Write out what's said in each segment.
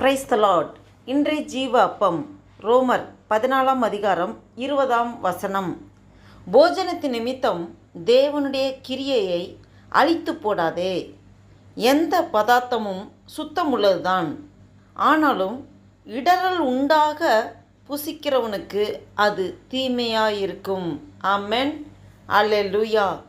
Praise the Lord இன்றைய ஜீவ அப்பம் ரோமர் பதினாலாம் அதிகாரம் இருபதாம் வசனம். போஜனத்தின் நிமித்தம் தேவனுடைய கிரியையை அழித்து போடாதே. எந்த பதார்த்தமும் சுத்தமுள்ளதுதான். ஆனாலும் இடரல் உண்டாக புசிக்கிறவனுக்கு அது தீமையாயிருக்கும். ஆமென். அல்லேலூயா.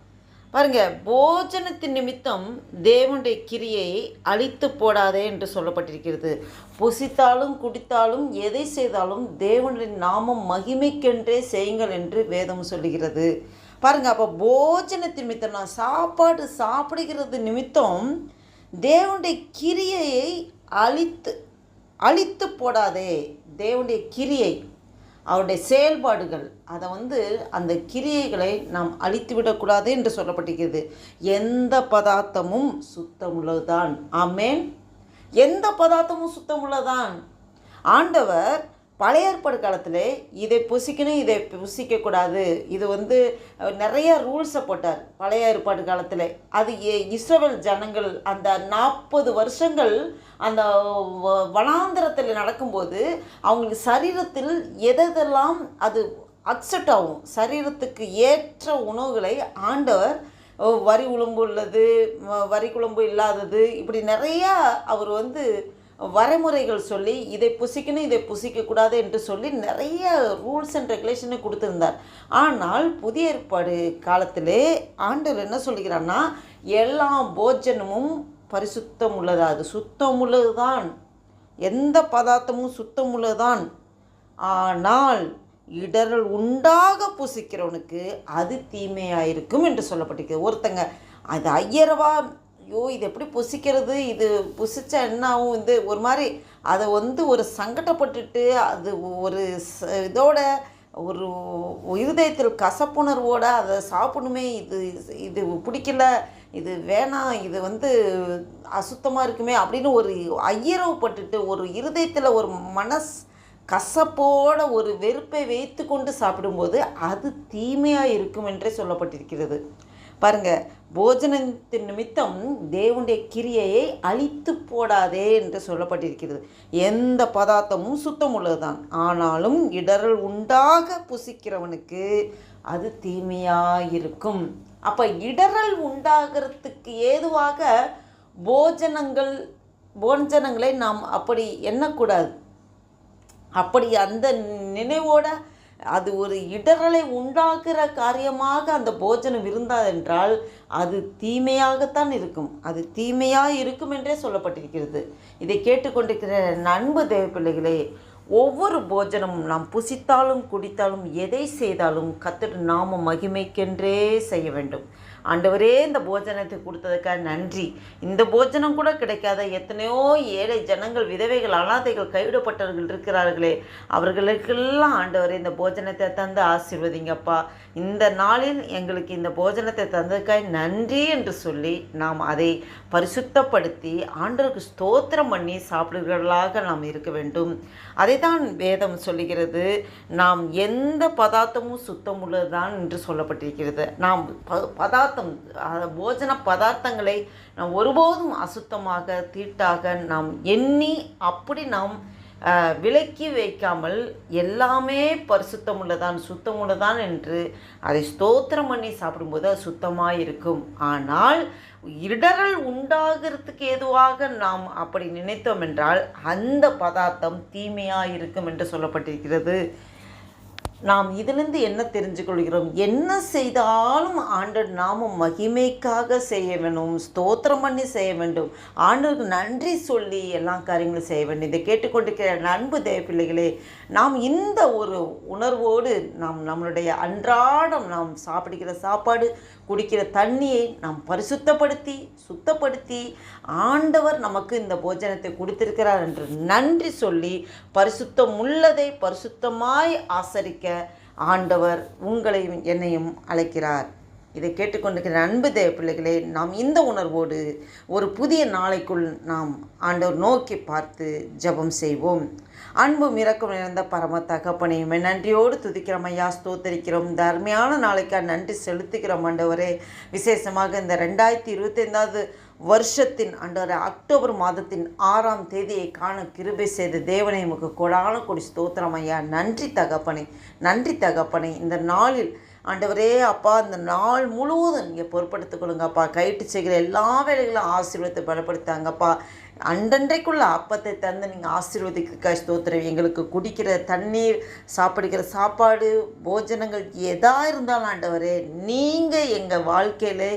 பாருங்க போஜனத்தின் நிமித்தம் தேவனுடைய கிரியை அழித்து போடாதே என்று சொல்லப்பட்டிருக்கிறது. புசித்தாலும் குடித்தாலும் எதை செய்தாலும் தேவனுடைய நாமம் மகிமைக்கென்றே செய்யுங்கள் என்று வேதம் சொல்லுகிறது. பாருங்க அப்போ போஜனத்தின் நிமித்தம் நான் சாப்பாடு சாப்பிடுகிறது நிமித்தம் தேவனுடைய கிரியையை அழித்து அழித்து போடாதே. தேவனுடைய கிரியை அவருடைய செயல்பாடுகள் அதை வந்து அந்த கிரியைகளை நாம் அழித்து விடக்கூடாது என்று சொல்லப்பட்டிருக்கிறது. எந்த பதார்த்தமும் சுத்தமுள்ளதுதான். ஆமேன். எந்த பதார்த்தமும் சுத்தமுள்ளதான் ஆண்டவர் பழைய ஏற்பாடு காலத்தில் இதை புசிக்கணும் இதை புசிக்கக்கூடாது. இது வந்து நிறைய ரூல்ஸை போட்டார் பழைய ஏற்பாடு காலத்தில். அது ஏ- இஸ்ரவேல் ஜனங்கள் அந்த நாற்பது வருஷங்கள் அந்த வ- நடக்கும்போது அவங்களுக்கு சரீரத்தில் எதெல்லாம் அது அக்செப்ட் ஆகும். சரீரத்துக்கு ஏற்ற உணவுகளை ஆண்டவர் வரி உளும்பு உள்ளது வரி குழம்பு இல்லாதது இப்படி நிறையா அவர் வந்து வரைமுறைகள் சொல்லி இதை புசிக்கணும் இதை புசிக்கக்கூடாது என்று சொல்லி நிறைய ரூல்ஸ் அண்ட் ரெகுலேஷனை கொடுத்துருந்தார். ஆனால் புதிய ஏற்பாடு காலத்திலே ஆண்டவர் என்ன சொல்கிறான்னா எல்லா போஜனமும் பரிசுத்தம் உள்ளதா? அது சுத்தம் உள்ளதுதான். எந்த பதார்த்தமும் சுத்தம் உள்ளதுதான். ஆனால் இடரல் உண்டாக புசிக்கிறவனுக்கு அது தீமையாயிருக்கும் என்று சொல்லப்பட்டிருக்கு ஒருத்தங்க அது ஐயரவா ஐயோ இது எப்படி புசிக்கிறது? இது புசிச்சா என்ன ஆகும்? இது ஒரு மாதிரி அதை வந்து ஒரு சங்கடப்பட்டுட்டு அது ஒரு ச- இதோட ஒரு இருதயத்தில் கசப்புணர்வோடு அதை சாப்பிடணுமே இது இது பிடிக்கல இது வேணாம் இது வந்து அசுத்தமாக இருக்குமே அப்படின்னு ஒரு ஐயரவுப்பட்டுட்டு ஒரு இருதயத்தில் ஒரு மனஸ் கசப்போட ஒரு வெறுப்பை வைத்து கொண்டு சாப்பிடும்போது அது தீமையாக இருக்கும் என்றே சொல்லப்பட்டிருக்கிறது. பாருங்க போஜனத்தின் நிமித்தம் தேவனுடைய கிரியையை அழித்து போடாதே என்று சொல்லப்பட்டிருக்கிறது. எந்த பதார்த்தமும் சுத்தம் உள்ளதுதான். ஆனாலும் இடரல் உண்டாக புசிக்கிறவனுக்கு அது தீமையாயிருக்கும். அப்போ இடரல் உண்டாகிறதுக்கு ஏதுவாக போஜனங்கள் போஜனங்களை நாம் அப்படி எண்ணக்கூடாது. அப்படி அந்த நினைவோட அது ஒரு இடரலை உண்டாக்குற காரியமாக அந்த போஜனம் இருந்தால் என்றால் அது தீமையாகத்தான் இருக்கும். அது தீமையாக இருக்கும் என்றே சொல்லப்பட்டிருக்கிறது. இதை கேட்டுக்கொண்டிருக்கிற நண்பு தேவ பிள்ளைகளே ஒவ்வொரு போஜனமும் நாம் புசித்தாலும் குடித்தாலும் எதை செய்தாலும் கத்தர் நாம மகிமைக்கென்றே செய்ய வேண்டும். ஆண்டவரே இந்த போஜனத்தை கொடுத்ததுக்காக நன்றி. இந்த போஜனம் கூட கிடைக்காத எத்தனையோ ஏழை ஜனங்கள் விதவைகள் அனாதைகள் கைவிடப்பட்டவர்கள் இருக்கிறார்களே. அவர்களுக்கெல்லாம் ஆண்டவரே இந்த போஜனத்தை தந்து ஆசீர்வதிங்கப்பா. இந்த நாளில் எங்களுக்கு இந்த போஜனத்தை தந்ததுக்காக நன்றி என்று சொல்லி நாம் அதை பரிசுத்தப்படுத்தி ஆண்டவருக்கு ஸ்தோத்திரம் பண்ணி சாப்பிடுகிறவர்களாக நாம் இருக்க வேண்டும். அதை தான் வேதம் சொல்லுகிறது? நாம் எந்த பதார்த்தமும் சுத்தம் உள்ளதுதான் என்று சொல்லப்பட்டிருக்கிறது. நாம் ப பதார்த்தம் போஜன பதார்த்தங்களை நாம் ஒருபோதும் அசுத்தமாக தீட்டாக நாம் எண்ணி அப்படி நாம் விலக்கி வைக்காமல் எல்லாமே பரிசுத்தமுள்ளதான் சுத்தமுள்ளதான் என்று அதை ஸ்தோத்திரம் பண்ணி சாப்பிடும்போது அது சுத்தமாக இருக்கும் ஆனால் இடரல் உண்டாகிறதுக்கு ஏதுவாக நாம் அப்படி நினைத்தோம் என்றால் அந்த பதார்த்தம் தீமையாக இருக்கும் என்று சொல்லப்பட்டிருக்கிறது. நாம் இதிலிருந்து என்ன தெரிஞ்சுக்கொள்கிறோம்? என்ன செய்தாலும் ஆண்டவர் நாமும் மகிமைக்காக செய்ய வேண்டும் ஸ்தோத்திரம் பண்ணி செய்ய வேண்டும். ஆண்டவருக்கு நன்றி சொல்லி எல்லா காரியங்களும் செய்ய வேண்டும். இதை கேட்டுக்கொண்டிருக்கிற அன்பு தேவ பிள்ளைகளே நாம் இந்த ஒரு உணர்வோடு நாம் நம்மளுடைய அன்றாடம் நாம் சாப்பிடுகிற சாப்பாடு குடிக்கிற தண்ணியை நாம் பரிசுத்தப்படுத்தி சுத்தப்படுத்தி ஆண்டவர் நமக்கு இந்த போஜனத்தை கொடுத்திருக்கிறார் என்று நன்றி சொல்லி பரிசுத்தம் உள்ளதை பரிசுத்தமாய் ஆசரிக்க ஆண்டவர் உங்களையும் என்னையும் அழைக்கிறார். இதை கேட்டுக்கொண்டிருக்கிற அன்பு தேவ பிள்ளைகளே நாம் இந்த உணர்வோடு ஒரு புதிய நாளைக்குள் நாம் ஆண்டவர் நோக்கி பார்த்து ஜெபம் செய்வோம். அன்பும் இறக்கம் நிறைந்த பரம தகப்பனையுமே நன்றியோடு துதிக்கிறோம் ஐயா ஸ்தோத்தரிக்கிறோம். இந்த அருமையான நாளைக்காக நன்றி செலுத்துகிறோம் ஆண்டவரே. விசேஷமாக இந்த ரெண்டாயிரத்தி இருபத்தைந்தாவது வருஷத்தின் ஆண்டவரே அக்டோபர் மாதத்தின் ஆறாம் தேதியை காண கிருபை செய்த தேவனை உமக்கு கொடான கொடி ஸ்தோத்திரம் ஐயா. நன்றி தகப்பனை நன்றி தகப்பனை. இந்த நாளில் ஆண்டவரே அப்பா இந்த நாள் முழுவதும் நீங்கள் பொறுப்படுத்திக் கொள்ளுங்கப்பா கைட்டு செய்கிற எல்லா வேலைகளும் ஆசீர்வாதத்தை பலப்படுத்தாங்கப்பா அண்டன்றைக்குள்ள அப்பத்தை தந்து நீங்கள் ஆசீர்வதிக்க ஸ்தோத்திரம். எங்களுக்கு குடிக்கிற தண்ணீர் சாப்பிடுகிற சாப்பாடு போஜனங்கள் எதா இருந்தாலும் ஆண்டவரே நீங்கள் எங்கள் வாழ்க்கையில்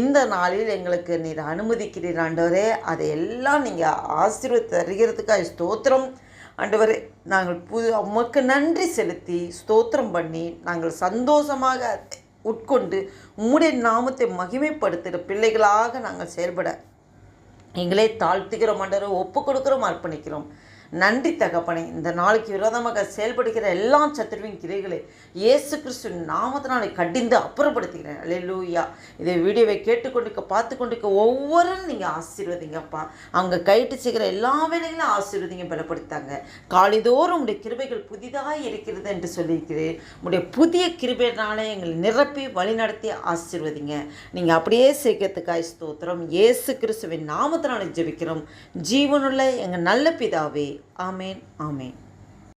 இந்த நாளில் எங்களுக்கு நீர் அனுமதிக்கிறீர் ஆண்டவரே. அதையெல்லாம் நீங்கள் ஆசீர்வதி தருகிறதுக்காக ஸ்தோத்திரம். ஆண்டவரே நாங்கள் புது உமக்கு நன்றி செலுத்தி ஸ்தோத்திரம் பண்ணி நாங்கள் சந்தோஷமாக உட்கொண்டு உம்முடைய நாமத்தை மகிமைப்படுத்துகிற பிள்ளைகளாக நாங்கள் செயல்பட. எங்களே தாழ்த்துகிறோம் ஆண்டவரை. ஒப்பு கொடுக்குறோம் அர்ப்பணிக்கிறோம். நன்றி தகப்பனே. இந்த நாளைக்கு விரோதமாக செயல்படுகிற எல்லா சத்துருவின் கிரைகளை இயேசு கிறிஸ்து நாமத்தினாலே கடிந்து அப்புறப்படுத்துகிறேன். லூயா இதை வீடியோவை கேட்டுக்கொண்டிருக்க பார்த்து கொண்டிருக்க ஒவ்வொருவரும் நீங்கள் ஆசீர்வதிங்கப்பா. அவங்க கைட்டு செய்கிற எல்லா வேலைகளும் ஆசீர்வதிங்க பலப்படுத்தாங்க. காலிதோறும் உடைய கிருபைகள் புதிதாக இருக்கிறது என்று சொல்லியிருக்கிறேன். உடைய புதிய கிருபையினாலே எங்களை நிரப்பி வழிநடத்தி ஆசீர்வதிங்க. நீங்கள் அப்படியே சேர்க்கறதுக்காய் ஸ்தோத்திரம். இயேசு கிறிஸ்துவின் நாமத்தினாலே ஜெபிக்கிறோம். ஜீவனுள்ள எங்கள் நல்ல பிதாவே ஆமேன் ஆமேன்.